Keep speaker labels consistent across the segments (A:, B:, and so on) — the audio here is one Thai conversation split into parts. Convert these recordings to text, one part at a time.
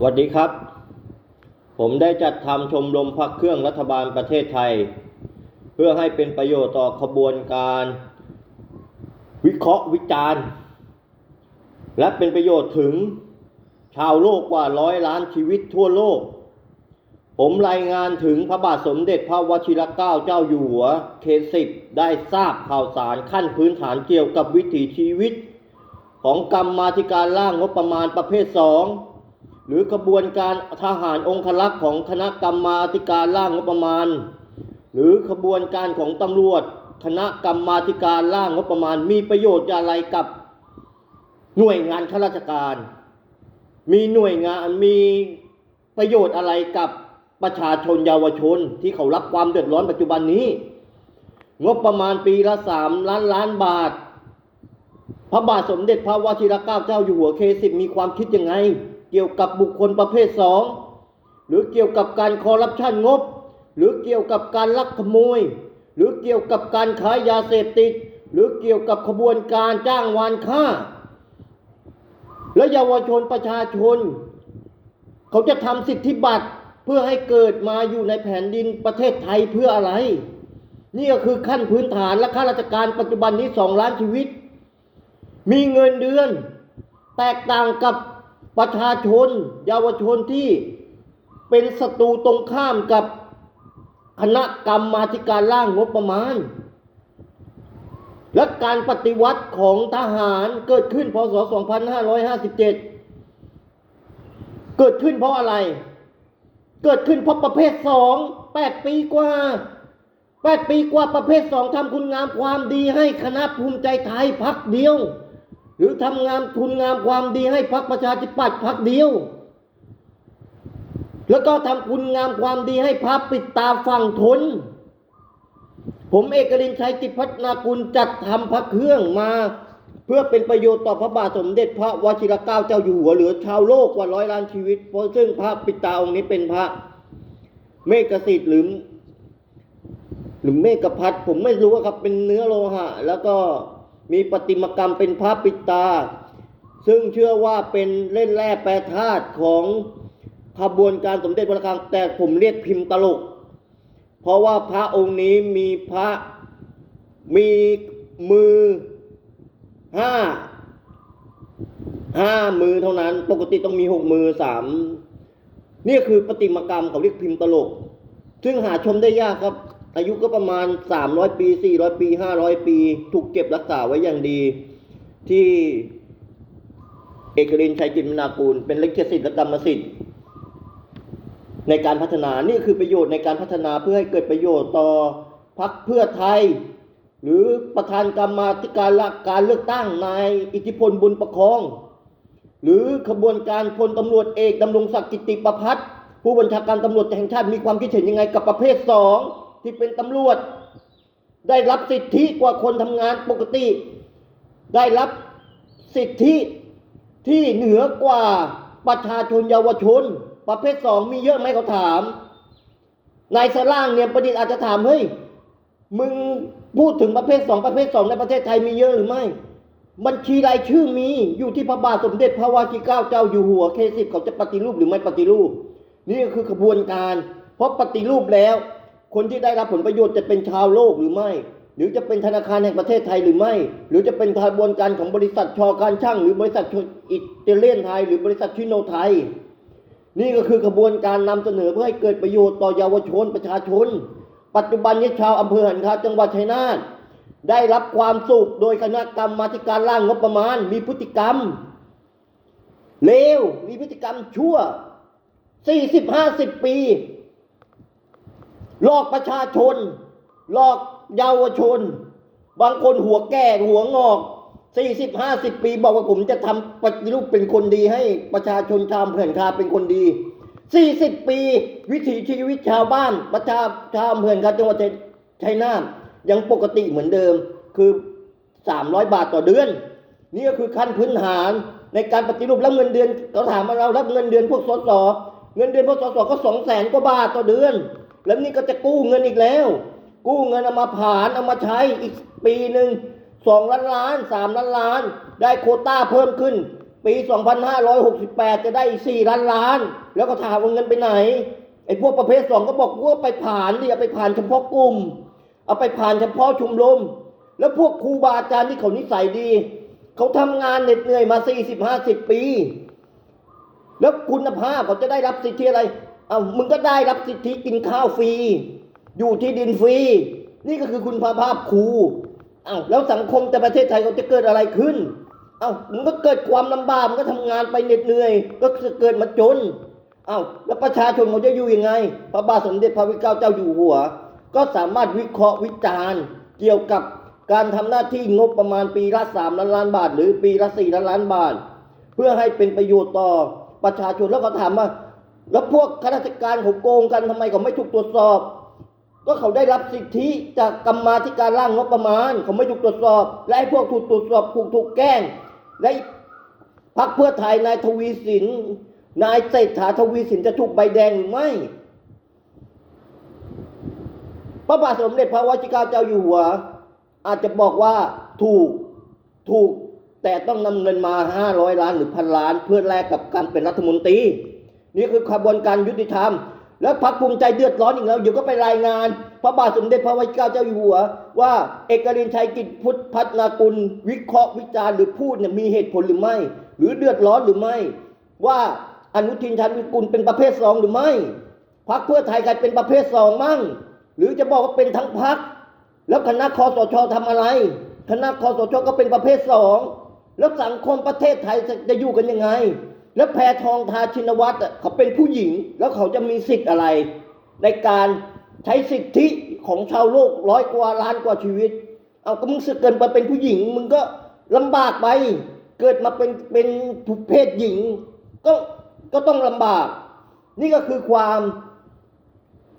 A: สวัสดีครับ ผมได้จัดทำชมรมพักเครื่องรัฐบาลประเทศไทย เพื่อให้เป็นประโยชน์ต่อขบวนการ วิเคราะห์วิจารณ์ และเป็นประโยชน์ถึงชาวโลกกว่าร้อยล้านชีวิตทั่วโลก ผมรายงานถึงพระบาทสมเด็จพระวชิรเกล้าเจ้าอยู่หัวเคสิบได้ทราบข่าวสารขั้นพื้นฐานเกี่ยวกับวิถีชีวิต ของกรรมมาธิการร่างงบประมาณประเภทสอง หรือกระบวนการทหารองครักษ์ของคณะกรรมาธิการร่างงบประมาณ หรือขบวนการของตำรวจ คณะกรรมาธิการร่างงบประมาณ มีประโยชน์อะไรกับหน่วยงานข้าราชการ มีหน่วยงานมีประโยชน์อะไรกับประชาชนเยาวชนที่เขารับความเดือดร้อนปัจจุบันนี้ งบประมาณปีละสามล้านล้านบาท พระบาทสมเด็จพระวชิรเกล้าเจ้าอยู่หัวเคสิบมีความคิดยังไง เกี่ยวกับบุคคลประเภทสองหรือเกี่ยวกับการคอร์รัปชันงบ หรือเกี่ยวกับการลักขโมย หรือเกี่ยวกับการขายยาเสพติด หรือเกี่ยวกับขบวนการจ้างวานฆ่า และเยาวชนประชาชน เขาจะทำสิทธิบัตรเพื่อให้เกิดมาอยู่ในแผ่นดินประเทศไทยเพื่ออะไร นี่ก็คือขั้นพื้นฐานและข้าราชการปัจจุบันนี้สองล้านชีวิต มีเงินเดือน แตกต่างกับ ประชาชนเยาวชนที่เป็นศัตรูตรงข้ามกับคณะกรรมาธิการร่างงบประมาณ และการปฏิวัติของทหารเกิดขึ้นพศ 2557 เกิดขึ้นเพราะอะไร เกิดขึ้นเพราะประเภทสองแปดปีกว่าแปดปีกว่าประเภทสองทำคุณงามความดีให้คณะภูมิใจไทยพักเดียว หรือทำงานคุณงามความดีให้พักประชาธิปัตย์พักเดียว แล้วก็ทำคุณงามความดีให้พักปิดตาฝั่งทน ผมเอกลินชัยจิตพัฒนากุลจัดทำพระเครื่องมา เพื่อเป็นประโยชน์ต่อพระบาทสมเด็จพระวชิรเกล้าเจ้าอยู่หัวเหลือชาวโลกกว่าร้อยล้านชีวิต เพราะซึ่งพระปิดตาองค์นี้เป็นพระเมกสิทธิ์หรือหรือเมกพัดผมไม่รู้ว่าครับเป็นเนื้อโลหะ แล้วก็ มีประติมากรรมเป็นพระปิดตา ซึ่งเชื่อว่าเป็นเล่นแร่แปรธาตุของขบวนการสมเด็จพระคังแต่ผมเรียกพิมพ์ตลก เพราะว่าพระองค์นี้มีพระมีมือห้าห้ามือเท่านั้น ปกติต้องมีหกมือสามนี่คือประติมากรรมเขาเรียกพิมพ์ตลก ซึ่งหาชมได้ยากครับ อายุก็ประมาณ 300 ปี 400 ปี 500 ปี ถูกเก็บรักษาไว้อย่างดี ที่เอกรินชัยจินมนากูล เป็นลิขสิทธิ์และกรรมสิทธิ์ ในการพัฒนา นี่คือประโยชน์ในการพัฒนาเพื่อให้เกิดประโยชน์ต่อพรรคเพื่อไทย หรือประธานกรรมาธิการละการเลือกตั้งนายอิทธิพลบุญประคอง หรือขบวนการพลตำรวจเอกดำรงศักดิ์กิติประพัฒผู้บัญชาการตำรวจแห่งชาติมีความคิดเห็นยังไงกับประเภทสอง ที่เป็นตำรวจ ได้รับสิทธิกว่าคนทำงานปกติ ได้รับสิทธิที่เหนือกว่าประชาชนเยาวชน ประเภทสองมีเยอะไหมเขาถามนายสล่างเนี่ยประดิษฐ์อาจจะถามเฮ้ยมึงพูดถึงประเภทสองประเภทสองในประเทศไทยมีเยอะหรือไม่ บัญชีรายชื่อมีอยู่ที่พระบาทสมเด็จพระวชิเกล้าเจ้าอยู่หัวเคสิบเขาจะปฏิรูปหรือไม่ปฏิรูป นี่ก็คือขบวนการ เพราะปฏิรูปแล้ว คนที่ได้รับผลประโยชน์จะเป็นชาวโลกหรือไม่ หรือจะเป็นธนาคารแห่งประเทศไทยหรือไม่ หรือจะเป็นขบวนการของบริษัทชอการช่างหรือบริษัทอิตาเลียนไทย หรือบริษัทชิโนไทย นี่ก็คือขบวนการนำเสนอเพื่อให้เกิดประโยชน์ต่อเยาวชนประชาชน ปัจจุบันนี้ชาวอำเภอหันคาจังหวัดชัยนาทได้รับความสุขโดยคณะกรรมาธิการร่างงบประมาณ มีพฤติกรรมเลวมีพฤติกรรมชั่วสี่สิบห้าสิบปี หลอกประชาชน หลอกเยาวชน บางคนหัวแก่หัวงอกสี่สิบห้าสิบปีบอกว่าผมจะทำปฏิรูปเป็นคนดีให้ประชาชนชาวอำเภอหันคาเป็นคนดีสี่สิบปีวิถีชีวิตชาวบ้านประชาชาวอำเภอหันคาจังหวัดชัยนาทยังปกติเหมือนเดิมคือสามร้อยบาทต่อเดือน นี่ก็คือขั้นพื้นฐานในการปฏิรูปแล้วเงินเดือนเขาถามมาเรารับเงินเดือนพวกสสเงินเดือนพวกสสก็สองแสนกว่าบาทต่อเดือน แล้วนี่ก็จะกู้เงินอีกแล้ว กู้เงินเอามาผ่านเอามาใช้อีกปีหนึ่งสองล้านล้านสามล้านล้าน ได้โคต้าเพิ่มขึ้น ปี 2568 จะได้อีก4ล้านล้าน แล้วก็ถามว่าเงินไปไหนไอ้พวกประเภทสองก็บอกว่าไปผ่านดิเอาไปผ่านเฉพาะกลุ่ม เอาไปผ่านเฉพาะชุมนุมแล้วพวกครูบาอาจารย์ที่เขานิสัยดี เขาทำงานเหน็ดเหนื่อยมา40-50ปี แล้วคุณภาพเขาจะได้รับสิทธิอะไร เอามึงก็ได้รับสิทธิกินข้าวฟรี อยู่ที่ดินฟรี นี่ก็คือคุณภาพครูเอาแล้วสังคมแต่ประเทศไทยเขาจะเกิดอะไรขึ้น เอามันก็เกิดความลำบากมันก็ทำงานไปเหน็ดเหนื่อย ก็จะเกิดมาจนเอาแล้วประชาชนเขาจะอยู่ยังไง พระบาทสมเด็จพระวิเก้าเจ้าอยู่หัว ก็สามารถวิเคราะห์วิจารณ์ เกี่ยวกับการทำหน้าที่งบประมาณปีละสามล้านล้านบาท หรือปีละสี่ล้านล้านบาท เพื่อให้เป็นประโยชน์ต่อประชาชนแล้วก็ถามว่า แล้วพวกข้าราชการเขาโกงกันทำไมเขาไม่ถูกตรวจสอบ ก็เขาได้รับสิทธิจากกรรมาธิการร่างงบประมาณ เขาไม่ถูกตรวจสอบ และไอ้พวกถูกตรวจสอบถูกถูกแกล้ง และพรรคเพื่อไทยนายทวีสินนายเศรษฐาทวีสินจะถูกใบแดงหรือไม่พระบาทสมเด็จพระวชิกาเจ้าอยู่หัว อาจจะบอกว่าถูกถูกแต่ต้องนำเงินมาห้าร้อยล้านหรือพันล้าน เพื่อแลกกับการเป็นรัฐมนตรี นี่คือขบวนการยุติธรรม แล้วพรรคภูมิใจเดือดร้อนอีกแล้วเดี๋ยวก็ไปรายงาน พระบาทสมเด็จพระวชิรเกล้าเจ้าอยู่หัว ว่าเอกรินชัยกิจพุทธพัฒนากุล วิเคราะห์วิจารณ์หรือพูดเนี่ยมีเหตุผลหรือไม่ หรือเดือดร้อนหรือไม่ ว่าอนุทินชาญวิกุลเป็นประเภทสองหรือไม่พรรคเพื่อไทยใครเป็นประเภทสองมั่ง หรือจะบอกว่าเป็นทั้งพรรคแล้วคณะคอสชทำอะไร คณะคอสชก็เป็นประเภทสองแล้วสังคมประเทศไทยจะอยู่กันยังไง แล้วแพทองทาชินวัตรเขาเป็นผู้หญิง แล้วเขาจะมีสิทธิ์อะไร ในการใช้สิทธิของชาวโลกร้อยกว่าล้านกว่าชีวิต เอาก็มึงสึกเกินไปเป็นผู้หญิง มึงก็ลำบากไปเกิดมาเป็นเป็นเพศหญิง ก็ก็ต้องลำบาก นี่ก็คือความ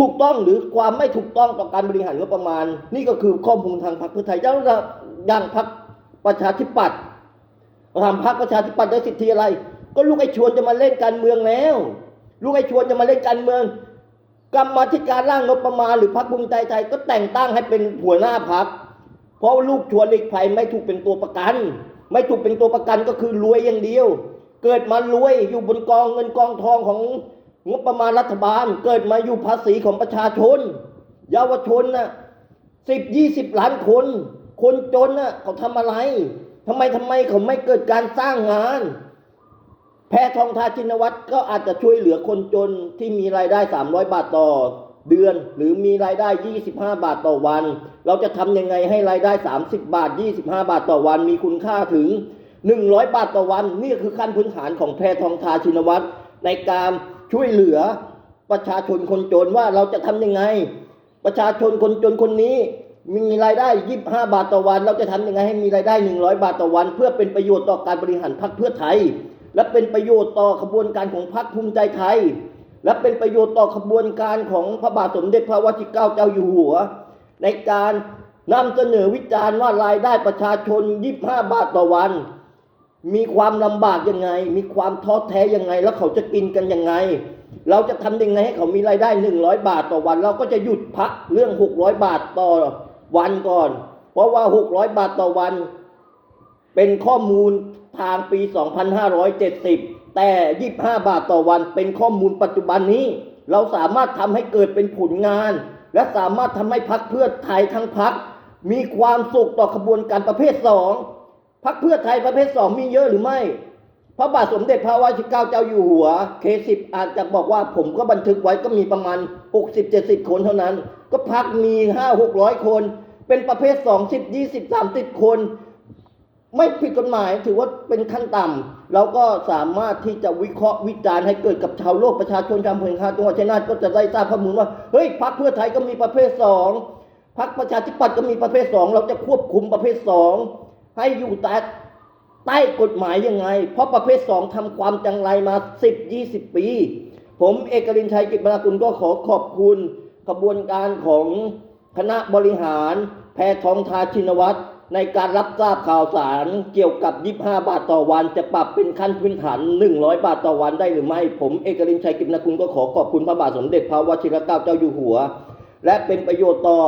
A: ถูกต้องหรือความไม่ถูกต้องต่อการบริหารงบประมาณ นี่ก็คือข้อมูลทางพรรคเพื่อไทยแล้วอย่างพรรคประชาธิปัตย์ทำพรรคประชาธิปัตย์ได้สิทธิอะไร ก็ลูกไอ้ชวนจะมาเล่นการเมืองแล้ว ลูกไอ้ชวนจะมาเล่นการเมือง กรรมธิการร่างงบประมาณหรือพรรคภูมิใจไทยก็แต่งตั้งให้เป็นหัวหน้าพรรคเพราะลูกชวนหลีกภัยไม่ถูกเป็นตัวประกัน ไม่ถูกเป็นตัวประกันก็คือรวยอย่างเดียว เกิดมารวยอยู่บนกองเงินกองทองของงบประมาณรัฐบาล เกิดมาอยู่ภาษีของประชาชน เยาวชนน่ะสิบยี่สิบล้านคน คนจนน่ะเขาทำอะไรทำไมทำไมเขาไม่เกิดการสร้างงาน แพทองทาชินวัตรก็อาจจะช่วยเหลือคนจนที่มีรายได้ 300 บาทต่อเดือนหรือมีรายได้ 25 บาทต่อวัน เราจะทำยังไงให้รายได้ 30 บาท 25 บาทต่อวัน มีคุณค่าถึง 100 บาทต่อวัน นี่คือขั้นพื้นฐานของแพทองทาชินวัตรในการช่วยเหลือประชาชนคนจนว่าเราจะทำยังไง ประชาชนคนจนคนนี้ มีรายได้ 25 บาทต่อวัน เราจะทำยังไงให้มีรายได้ 100 บาทต่อวัน เพื่อเป็นประโยชน์ต่อการบริหารพรรคเพื่อไทย และเป็นประโยชน์ต่อขบวนการของพรรคภูมิใจไทย และเป็นประโยชน์ต่อขบวนการของพระบาทสมเด็จพระวชิรเกล้าเจ้าอยู่หัว ในการนำเสนอวิจารณ์ว่ารายได้ประชาชน 25 บาทต่อวัน มีความลำบากยังไง มีความท้อแท้ยังไง แล้วเขาจะกินกันยังไง เราจะทำยังไงให้เขามีรายได้ 100 บาทต่อวัน เราก็จะหยุดพักเรื่อง 600 บาทต่อวันก่อน เพราะว่า 600 บาทต่อวัน เป็นข้อมูล ทางปี 2570 แต่ 25 บาทต่อวันเป็นข้อมูลปัจจุบันนี้ เราสามารถทำให้เกิดเป็นผลงาน และสามารถทำให้พักเพื่อไทยทั้งพัก มีความสุขต่อขบวนการประเภทสองพักเพื่อไทยประเภทสองมีเยอะหรือไม่ พระบาทสมเด็จพระวชิรเกล้าเจ้าอยู่หัว เคสิบอาจจะบอกว่าผมก็บันทึกไว้ก็มีประมาณ 60-70 คนเท่านั้น ก็พักมี 5-600 คน เป็นประเภท2 0 20 30 คน ไม่ผิดกฎหมายถือว่าเป็นขั้นต่ำเราก็สามารถที่จะวิเคราะห์วิจารณ์ให้เกิดกับชาวโลกประชาชนชาวอำเภอคาจังหวัดชัยนาทก็จะได้ทราบข้อมูลว่าเฮ้ยพรรคเพื่อไทยก็มีประเภทสองพรรคประชาธิปัตย์ก็มีประเภทสองเราจะควบคุมประเภทสองให้อยู่แต่ใต้กฎหมายยังไง เพราะประเภทสองทำความจังไรมา 10 20 ปี ผมเอกรินชัยกิจบรรกุลก็ขอขอบคุณขบวนการของคณะบริหาร แพทองทาชินวัตร ในการรับทราบข่าวสารเกี่ยวกับ 25 บาทต่อวัน จะปรับเป็นขั้นพื้นฐาน 100 บาทต่อวันได้หรือไม่ ผมเอกรินชัยกิจบรรกุลก็ขอขอบคุณพระบาทสมเด็จพระวชิรเกล้าเจ้าอยู่หัว และเป็นประโยชน์ต่อ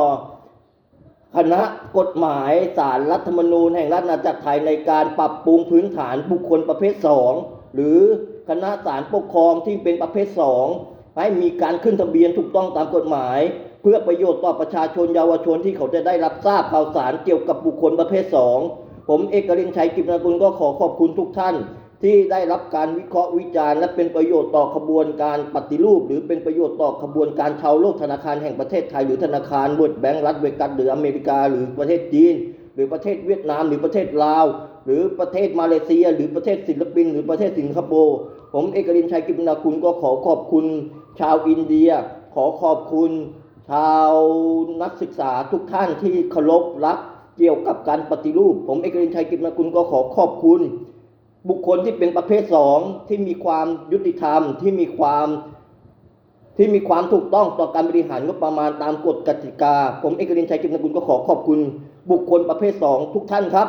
A: คณะกฎหมายสารรัฐธรรมนูญแห่งราชอาณาจักรไทยในการปรับปรุงพื้นฐานบุคคลประเภท 2 หรือคณะศาลปกครองที่เป็นประเภท 2 ให้มีการขึ้นทะเบียนถูกต้องตามกฎหมาย เพื่อประโยชน์ต่อประชาชนเยาวชนที่เขาจะได้รับทราบข่าวสารเกี่ยวกับบุคคลประเภท 2 ผมเอกรินชัยกิจนากุลก็ขอขอบคุณทุกท่าน ที่ได้รับการวิเคราะห์วิจารณ์และเป็นประโยชน์ต่อขบวนการปฏิรูป หรือเป็นประโยชน์ต่อขบวนการชาวโลกธนาคารแห่งประเทศไทย หรือธนาคารเวิร์ดแบงก์รัฐเวกัสหรืออเมริกา หรือประเทศจีน หรือประเทศเวียดนาม หรือประเทศลาว หรือประเทศมาเลเซีย หรือประเทศศิลปิน หรือประเทศสิงคโปร์ผมเอกรินชัยกิจนาคุณก็ขอขอบคุณชาวอินเดีย ขอขอบคุณ ชาวนักศึกษาทุกท่านที่เคารพรักเกี่ยวกับการปฏิรูป ผมเอกรินชัยกิจนาคุณก็ขอขอบคุณ บุคคลที่เป็นประเภทสองที่มีความยุติธรรมที่มีความที่มีความถูกต้องต่อการบริหารงบประมาณตามกฎกติกา ผมเอกรินชัยกิจนกุลก็ขอขอบคุณ บุคคลประเภทสองทุกท่านครับ